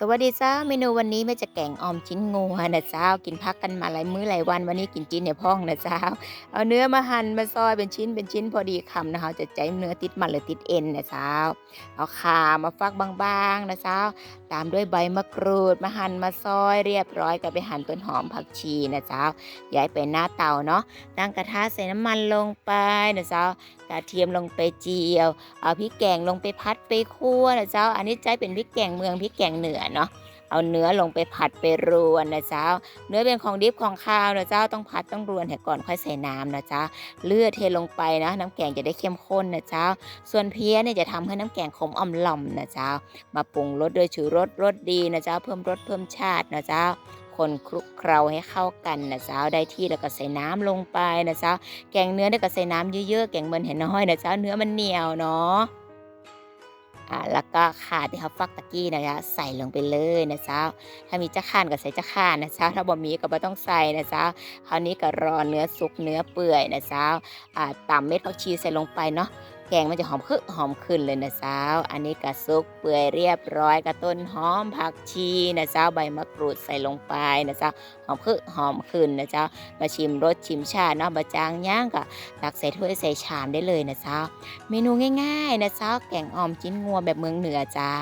สวัสดีจ้าเมนูวันนี้แม่จะแกงออมชิ้นงัวนะเจ้ากินพักกันมาหลายมื้อหลายวันวันนี้กินจีนในพ่องนะเจ้าเอาเนื้อมาหั่นมาซอยเป็นชิ้นเป็นชิ้นพอดีคำนะคะจะใจเนื้อติดมันหรือติดเอ็นนะเจ้าเอาขามาฟักบางๆนะเจ้าตามด้วยใบมะกรูดมาหั่นมาซอยเรียบร้อยก็ไปหั่นต้นหอมผักชีนะเจ้าย้ายไปหน้าเตาเนาะตั้งกระทะใส่น้ำมันลงไปนะเจ้ากระเทียมลงไปเจียว เอาพริกแกงลงไปพัดไปคั่วนะเจ้าอันนี้ใจเป็นพริกแกงเมืองพริกแกงเหนือเนาะเอาเนื้อลงไปผัดไปรวนนะเจ้า เนื้อเป็นของดิบของข้าวนะเจ้าต้องผัดต้องรวนแต่ก่อนค่อยใส่น้ำนะเจ้า เลือดเทลงไปนะ น้ำแกงจะได้เข้มข้นนะเจ้า ส่วนเพี้ยเนี่ยจะทำให้น้ำแกงขมอ่อมล่อมนะเจ้า มาปรุงรสด้วยชูรสรสดีนะเจ้า เพิ่มรสเพิ่มชาตินะเจ้า คนคลุกเคล้าให้เข้ากันนะเจ้าได้ที่แล้วก็ใส่น้ำลงไปนะเจ้า แกงเนื้อเนี่ยก็ใส่น้ำเยอะๆแกงเมินเห็นน้อยนะเจ้าเนื้อมันเหนียวเนาะ อ่าแล้วก็ขาดที่เขาฟักตะกี้นะจ๊ะใส่ลงไปเลยนะจ๊าถ้ามีจะข่านก็ใส่จะข่านนะจ๊าถ้าบ่มีก็ไม่ต้องใส่นะจ๊าคราวนี้ก็รอเนื้อสุกเนื้อเปื่อยนะจ๊าอ่าตำเม็ดผักชีใส่ลงไปเนาะ แกงมันจะหอมขึ้หอมขึ้นเลยนะเจ้าอันนี้กะซุกเปื่อยเรียบร้อยกระต้นหอมผักชีนะเจ้าใบมะกรูดใส่ลงไปนะเจ้าหอมขึ้หอมขึ้นนะเจ้ามาชิมรสชิมชาเนาะบะจางย่างก็ตักใส่ถ้วยใส่ชามได้เลยนะเจ้าเมนูง่ายๆนะเจ้าแกงอ่อมจิ้นงัวแบบเมืองเหนือเจ้า